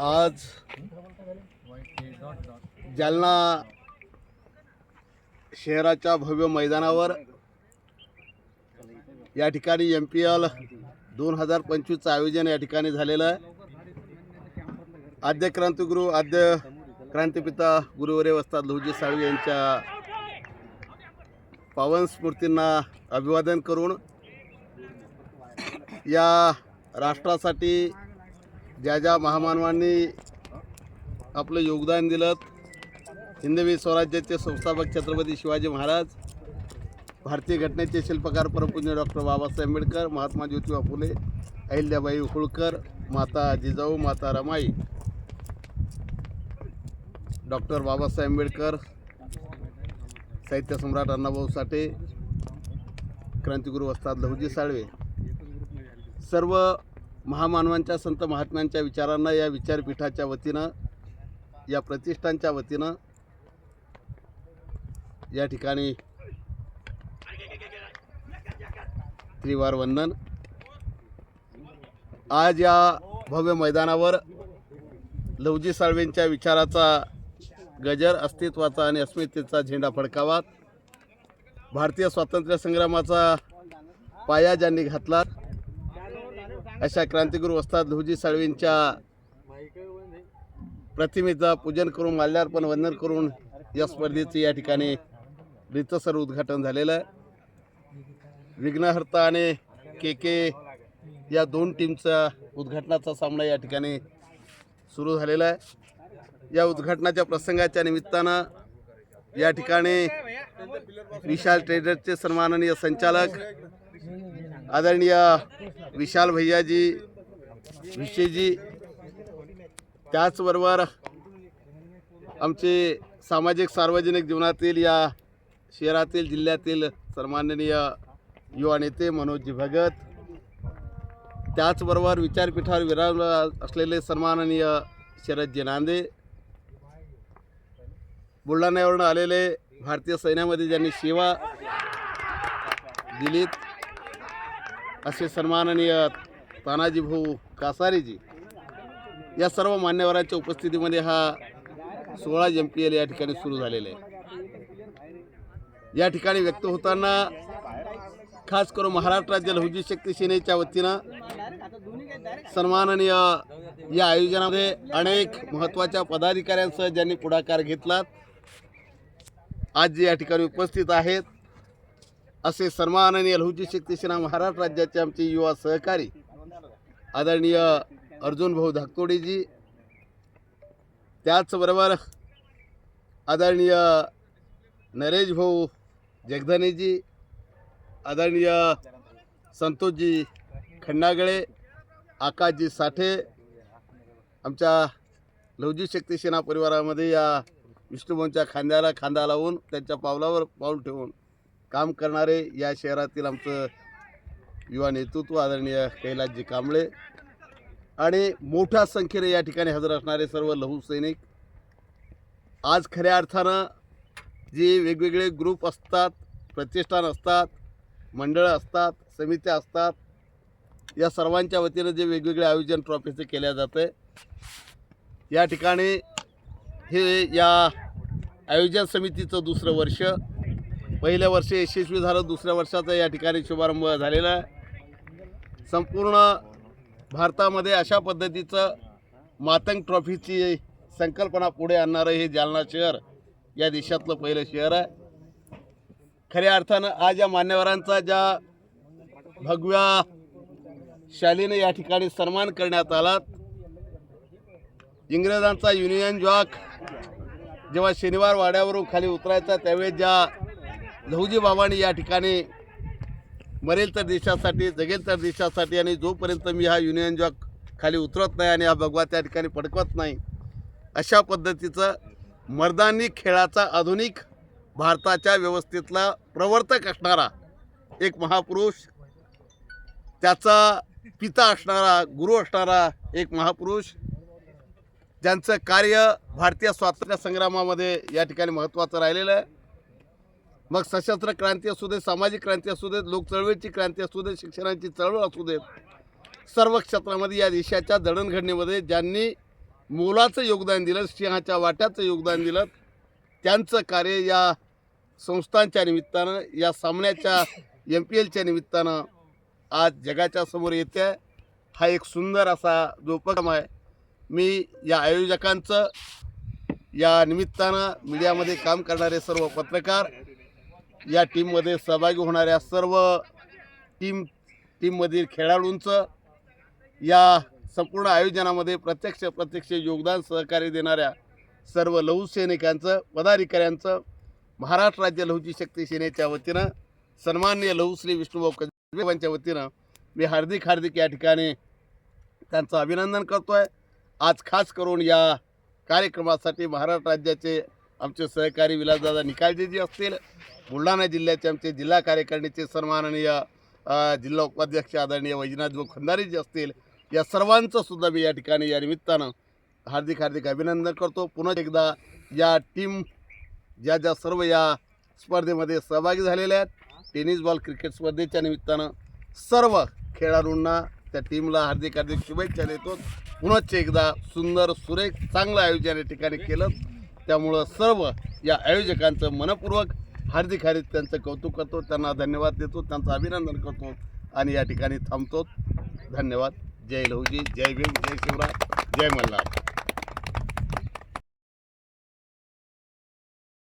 आज जालना शहराच्या भव्य मैदानावर या ठिकाणी एम पी एल दोन हजार पंचवीसचं आयोजन या ठिकाणी झालेलं आहे. आद्य क्रांतिगुरू आद्य क्रांतिपिता गुरुवरे वस्ताद लहुजी साळवी यांच्या पावन स्मृतींना अभिवादन करून या राष्ट्रासाठी ज्या ज्या महामानवांनी आपलं योगदान दिलं हिंदवी स्वराज्याचे संस्थापक छत्रपती शिवाजी महाराज भारतीय घटनेचे शिल्पकार परमपूज्य डॉक्टर बाबासाहेब आंबेडकर महात्मा ज्योतिबा फुले अहिल्याबाई होळकर माता जिजाऊ माता रमाई डॉक्टर बाबासाहेब आंबेडकर साहित्य सम्राट अण्णाभाऊ साठे क्रांतिगुरू वस्ताद लहुजी साळवे. सर्व महामानवांच्या संत महात्म्यांच्या विचारांना या विचारपीठाच्या वतीनं या प्रतिष्ठानच्या वतीनं या ठिकाणी त्रिवार वंदन. आज या भव्य मैदानावर लवजी साळवेंच्या विचाराचा गजर अस्तित्वाचा आणि अस्मितेचा झेंडा फडकावा. भारतीय स्वातंत्र्य संग्रामाचा पाया ज्यांनी घातला अशा क्रांतिगुरू वस्ताद लहुजी साळवींच्या प्रतिमेचं पूजन करून माल्यार्पण वंदन करून या स्पर्धेचं या ठिकाणी रितसर उद्घाटन झालेलं आहे. विघ्नहर्ता आणि के के या दोन टीमचा उद्घाटनाचा सामना या ठिकाणी सुरू झालेला आहे. या उद्घाटनाच्या प्रसंगाच्या निमित्तानं या ठिकाणी विशाल ट्रेडर्सचे सन्माननीय संचालक आदरणीय विशाल भैयाजी विशेजी त्याचबरोबर आमचे सामाजिक सार्वजनिक जीवनातील या शहरातील जिल्ह्यातील सन्माननीय युवा नेते मनोजी भगत त्याचबरोबर विचारपीठावर विराम असलेले सन्माननीय शरदजी नांदे बुलढाण्यावरून आलेले भारतीय सैन्यामध्ये ज्यांनी सेवा दिलीत असे सन्माननीय तानाजी भाऊ कासारेजी या सर्व मान्यवरांच्या उपस्थितीमध्ये हा सोळा एम पी एल या ठिकाणी सुरू झालेला आहे. या ठिकाणी व्यक्त होताना खास करून महाराष्ट्र राज्य लहुजी शक्ती सेनेच्या वतीनं सन्माननीय या आयोजनामध्ये अनेक महत्त्वाच्या पदाधिकाऱ्यांसह ज्यांनी पुढाकार घेतला आज जे या ठिकाणी उपस्थित आहेत असे सन्माननीय लहुजी शक्ती महाराष्ट्र राज्याचे आमचे युवा सहकारी आदरणीय अर्जुन भाऊ धाकतोडेजी त्याचबरोबर आदरणीय नरेश भाऊ जगधनेजी आदरणीय संतोषजी खंडागळे आकाशजी साठे आमच्या लवजी शक्ती सेना परिवारामध्ये या विष्णुभाऊंच्या खांद्याला खांदा लावून त्यांच्या पावलावर पाऊल ठेवून काम करणारे या शहरातील आमचं युवा नेतृत्व आदरणीय कैलासजी कांबळे आणि मोठ्या संख्येने या ठिकाणी हजर असणारे सर्व लहू सैनिक आज खऱ्या अर्थानं जे वेगवेगळे ग्रुप असतात प्रतिष्ठान असतात मंडळं असतात समित्या असतात या सर्वांच्या वतीनं जे वेगवेगळे आयोजन ट्रॉफीचे केल्या जाते या ठिकाणी हे या आयोजन समितीचं दुसरं वर्ष पहिल्या वर्षी यशस्वी झालं दुसऱ्या वर्षाचा या ठिकाणी शुभारंभ झालेला आहे. संपूर्ण भारतामध्ये अशा पद्धतीचं मातंग ट्रॉफीची संकल्पना पुढे आणणारं हे जालना शहर या देशातलं पहिलं शहर आहे. खऱ्या अर्थानं आज या मान्यवरांचा ज्या भगव्या शालीने या ठिकाणी सन्मान करण्यात आला इंग्रजांचा युनियन जॉक जेव्हा शनिवार वाड्यावरून खाली उतरायचा त्यावेळेस ज्या लहुजी बाबांनी या ठिकाणी मरेल तर देशासाठी जगेल तर देशासाठी आणि जोपर्यंत मी हा युनियन जॉक खाली उतरत नाही आणि हा भगवा त्या ठिकाणी पडकवत नाही अशा पद्धतीचं मर्दानी खेळाचा आधुनिक भारताच्या व्यवस्थेतला प्रवर्तक असणारा एक महापुरुष त्याचा पिता असणारा गुरु असणारा एक महापुरुष ज्यांचं कार्य भारतीय स्वातंत्र्य संग्रामामध्ये या ठिकाणी महत्त्वाचं राहिलेलं आहे. मग सशस्त्र क्रांती असू दे सामाजिक क्रांती असू देत लोक चळवळीची क्रांती असू दे शिक्षणाची चळवळ असू देत सर्व क्षेत्रामध्ये या देशाच्या जडणघडणीमध्ये ज्यांनी मोलाचं योगदान दिलं सिंहाच्या वाट्याचं योगदान दिलं त्यांचं कार्य या संस्थांच्या निमित्तानं या सामन्याच्या एम पी एलच्या निमित्तानं आज जगाच्या समोर येते. हा एक सुंदर असा जो उपक्रम आहे. मी या आयोजकांचं या निमित्तानं मीडियामध्ये काम करणारे सर्व पत्रकार या टीममध्ये सहभागी होणाऱ्या सर्व टीम टीममधील खेळाडूंचं या संपूर्ण आयोजनामध्ये प्रत्यक्ष प्रत्यक्ष योगदान सहकार्य देणाऱ्या सर्व लहू सैनिकांचं पदाधिकाऱ्यांचं महाराष्ट्र राज्य लहूची शक्ती सेनेच्या वतीनं सन्मान्य लहू श्री विष्णुभाऊ कजबेबांच्या वतीनं मी हार्दिक हार्दिक या ठिकाणी त्यांचं अभिनंदन करतो आहे आज खास करून या कार्यक्रमासाठी महाराष्ट्र राज्याचे आमचे सहकारी विलासदादा निकाळजेजी असतील. बुलढाणा जिल्ह्याचे आमचे जिल्हा कार्यकारिणीचे सन्माननीय जिल्हा उपाध्यक्ष आदरणीय वैजनाथभाऊ खंदारीजी असतील. या सर्वांचं सुद्धा मी या ठिकाणी या निमित्तानं हार्दिक हार्दिक अभिनंदन करतो. पुन्हा एकदा या टीम ज्या ज्या सर्व या स्पर्धेमध्ये सहभागी झालेल्या आहेत टेनिस बॉल क्रिकेट स्पर्धेच्या निमित्तानं सर्व खेळाडूंना त्या टीमला हार्दिक हार्दिक शुभेच्छा देतो. पुनश्च एकदा सुंदर सुरेख चांगलं आयोजन या ठिकाणी केलं. त्यामुळं सर्व या आयोजकांचं मनपूर्वक हार्दिक हार्दिक त्यांचं कौतुक करतो. त्यांना धन्यवाद देतो. त्यांचं अभिनंदन करतो. आणि या ठिकाणी थांबतो. धन्यवाद. जय लहूजी. जय भीम. जय शिवराय. जय मल्हार.